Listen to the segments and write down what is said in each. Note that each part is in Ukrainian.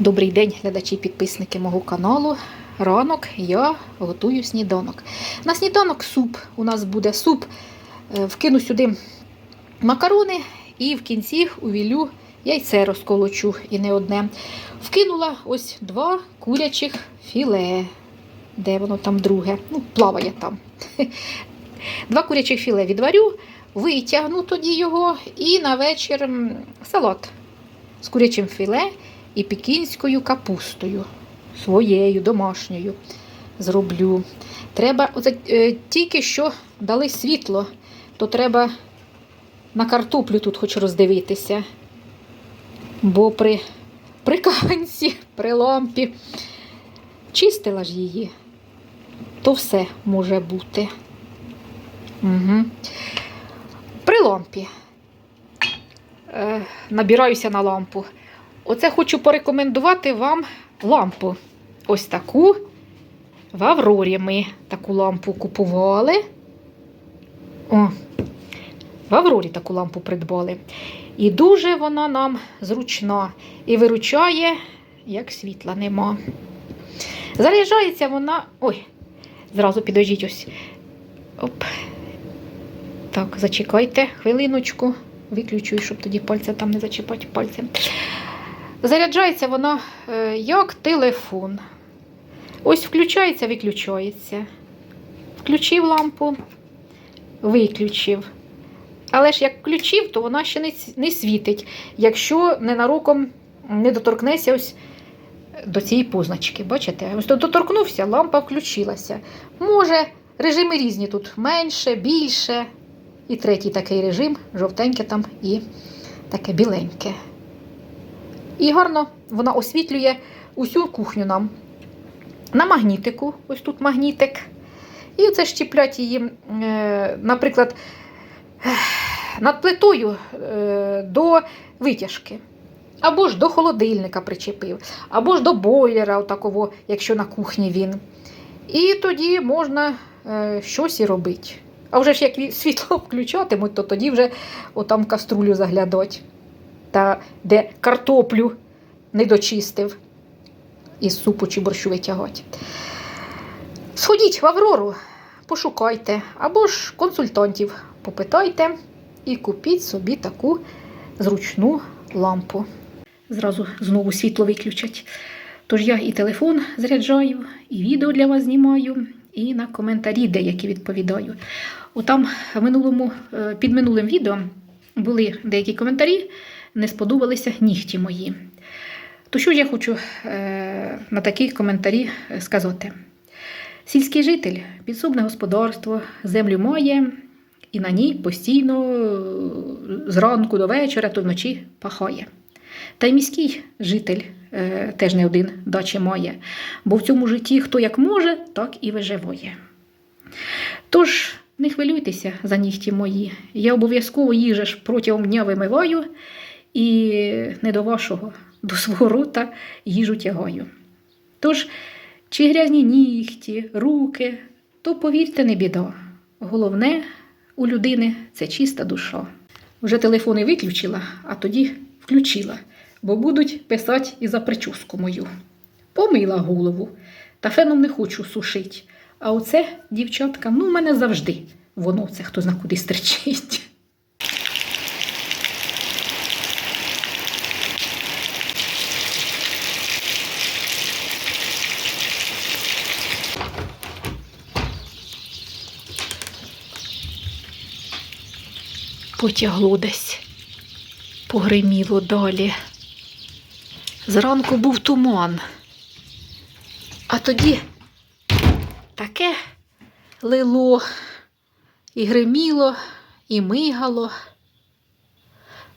Добрий день, глядачі і підписники мого каналу. Ранок я готую сніданок. На сніданок суп. У нас буде суп. Е, Вкину сюди макарони і в кінці увілю яйце розколочу і не одне. Вкинула ось два курячих філе. Де воно там друге? Ну, плаває там. Два курячих філе відварю, витягну тоді його і на вечір салат з курячим філе і пекінською капустою. Своєю, домашньою зроблю. Треба, оце, тільки що дали світло, то треба на картоплю тут хоч роздивитися. Бо при, при канці, при лампі чистила ж її, то все може бути. Угу. При лампі. Е, набираюся на лампу. Оце хочу порекомендувати вам лампу. Ось таку. В Аврорі ми таку лампу купували. О, в Аврорі таку лампу придбали. І дуже вона нам зручна. І виручає, як світла нема. Заряджається вона. Ой, зразу підождіть ось. Оп. Так, зачекайте хвилиночку. Виключу, щоб тоді пальця там не зачіпати пальцем. Заряджається вона е, як телефон. Ось включається, виключається. Включив лампу, виключив. Але ж як включив, то вона ще не, не світить, якщо ненароком не доторкнеться ось до цієї позначки. Бачите? Ось доторкнувся, лампа включилася. Може, режими різні тут менше, більше. І третій такий режим, жовтеньке там і таке біленьке. І гарно вона освітлює усю кухню нам. На магнітику, ось тут магнітик. І оце щіплять її, е, наприклад, над плитою е, до витяжки. Або ж до холодильника причепив, або ж до бойлера, отакого, якщо на кухні він. І тоді можна е, щось і робити. А вже ж як світло включатимуть, то тоді вже отам каструлю заглядать. Та де картоплю не дочистив із супу чи борщу витягати. Сходіть в Аврору, пошукайте, або ж консультантів попитайте і купіть собі таку зручну лампу. Зразу знову світло виключать. Тож я і телефон заряджаю, і відео для вас знімаю, і на коментарі деякі відповідаю. Отам в минулому, е, під минулим відео були деякі коментарі, не сподобалися нігті мої. То що ж я хочу е, на такі коментарі е, сказати? Сільський житель, підсобне господарство, землю має і на ній постійно е, зранку до вечора, то вночі пахає. Та й міський житель теж не один дачі має, бо в цьому житті хто як може, так і виживає. Тож не хвилюйтеся за нігті мої. Я обов'язково їх же ж протягом дня вимиваю і не до вашого, до свого рота їжу тягаю. Тож, чи грязні нігті, руки, то повірте, не біда. Головне у людини це чиста душа. Вже телефони виключила, а тоді включила, бо будуть писати і за прическу мою. Помила голову, та феном не хочу сушить. А оце, дівчатка, ну в мене завжди воно це хто зна куди стерчить. Потягло десь, погриміло далі. Зранку був туман, а тоді таке лило, і гриміло, і мигало.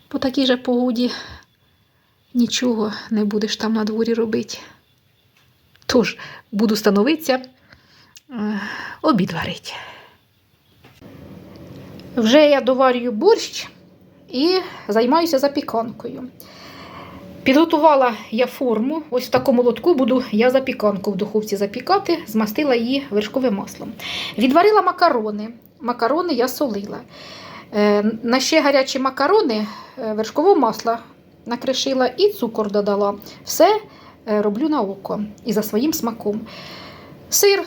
По такій же погоді нічого не будеш там на дворі робити. Тож буду становитися, е, обід варить. Вже я доварюю борщ і займаюся запіканкою. Підготувала я форму, ось в такому лотку буду я запіканку в духовці запікати, змастила її вершковим маслом. Відварила макарони. Макарони я солила. Е, На ще гарячі макарони е, вершкового масла накришила і цукор додала. Все е, роблю на око і за своїм смаком. Сир,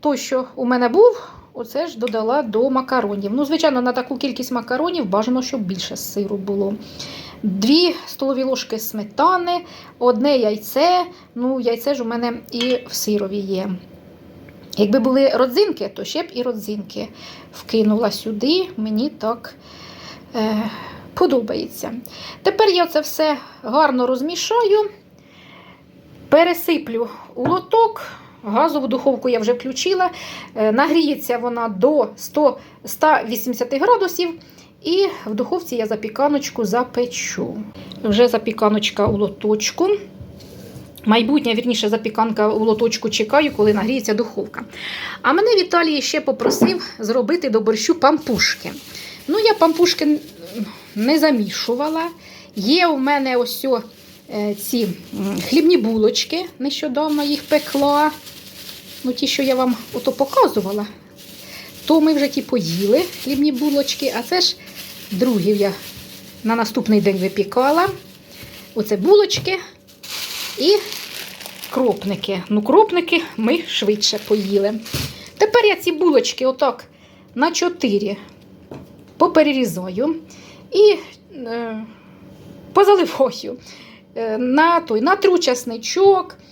той, що у мене був, оце ж додала до макаронів. Ну, звичайно, на таку кількість макаронів бажано, щоб більше сиру було. Дві столові ложки сметани, одне яйце. Ну, яйце ж у мене і в сирові є. Якби були родзинки, то ще б і родзинки вкинула сюди. Мені так е, подобається. Тепер я це все гарно розмішаю, пересиплю у лоток. Газову духовку я вже включила. Е, Нагріється вона до 100, 180 градусів. І в духовці я запіканочку запечу. Вже запіканочка у лоточку. Майбутня, вірніше, запіканка у лоточку чекаю, коли нагріється духовка. А мене Віталій ще попросив зробити до борщу пампушки. Ну, я пампушки не замішувала. Є у мене ось е, ці хлібні булочки. Нещодавно їх пекла. Ну, ті, що я вам ото показувала. То ми вже ті поїли хлібні булочки, а це ж другі я на наступний день випікала. Оце булочки і кропники. Ну, кропники ми швидше поїли. Тепер я ці булочки отак на 4 поперерізаю і е, позаливаю. Е, на той, натру часничок, е,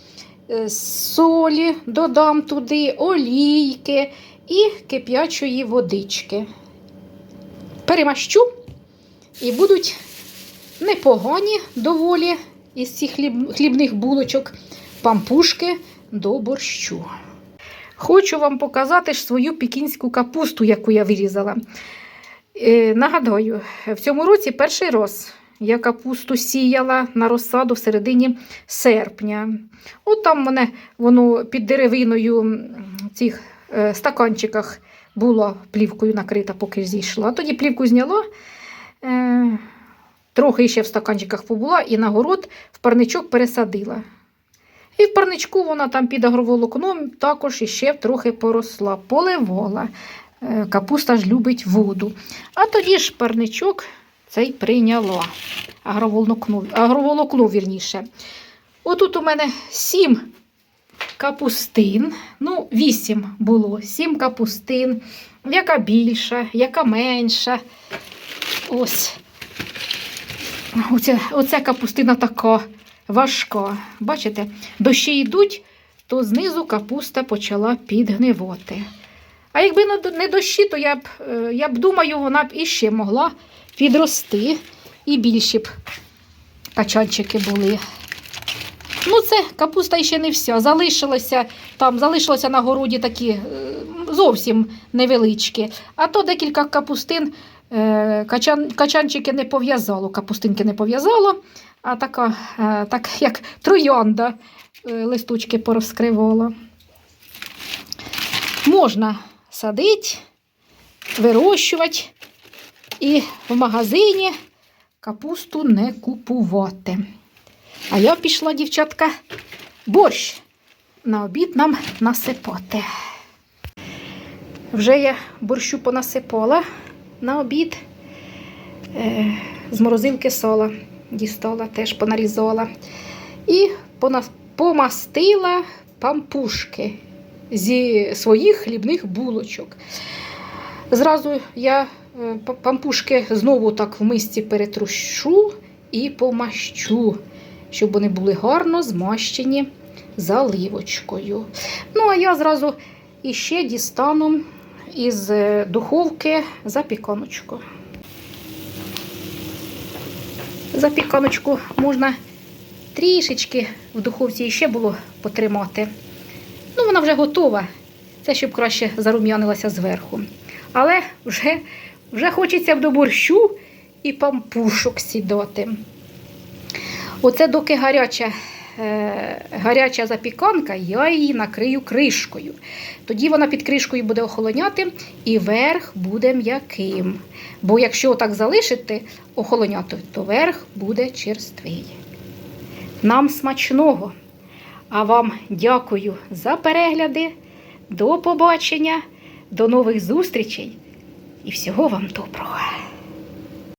солі, додам туди олійки і кип'ячої водички. Перемащу і будуть непогані доволі із цих хліб, хлібних булочок пампушки до борщу. Хочу вам показати ж свою пекінську капусту, яку я вирізала. Е, нагадаю, в цьому році перший раз я капусту сіяла на розсаду в середині серпня. От там мене воно під деревиною в цих е, стаканчиках було плівкою накрита, поки зійшла. Тоді плівку зняла. Е, Трохи ще в стаканчиках побула і на город в парничок пересадила. І в парничку вона там під агроволокном також іще трохи поросла, поливала. Е, Капуста ж любить воду. А тоді ж парничок цей прийняла. Агроволокно, агроволокно вірніше. Отут у мене сім капустин. Ну, вісім було. Сім капустин. Яка більша, яка менша. Ось. Оця, оця капустина така важка. Бачите, дощі йдуть, то знизу капуста почала підгнивати. А якби не- дощі, то я б, е, я б думаю, вона б іще могла підрости і більші б качанчики були. Ну, це капуста ще не вся. Залишилося там, залишилося на городі такі е, зовсім невеличкі. А то декілька капустин е, качан, качанчики не пов'язало, капустинки не пов'язало, а така, так як троянда листочки порозкривала. Можна садити, вирощувати і в магазині капусту не купувати. А я пішла, дівчатка, борщ на обід нам насипати. Вже я борщу понасипала на обід. Е, з морозилки сала дістала, теж понарізала. І пона- помастила пампушки зі своїх хлібних булочок. Зразу я е, пампушки знову так в мисці перетрушу і помащу, щоб вони були гарно змащені заливочкою. Ну, а я зразу іще дістану із е, духовки запіканочку. Запіканочку можна трішечки в духовці ще було потримати. Ну, вона вже готова. Це щоб краще зарум'янилася зверху. Але вже, вже хочеться до борщу і пампушок сідати. Оце доки гаряча, е, гаряча запіканка, я її накрию кришкою. Тоді вона під кришкою буде охолоняти і верх буде м'яким. Бо якщо так залишити охолоняти, то верх буде черствий. Нам смачного! А вам дякую за перегляди. До побачення, до нових зустрічей і всього вам доброго!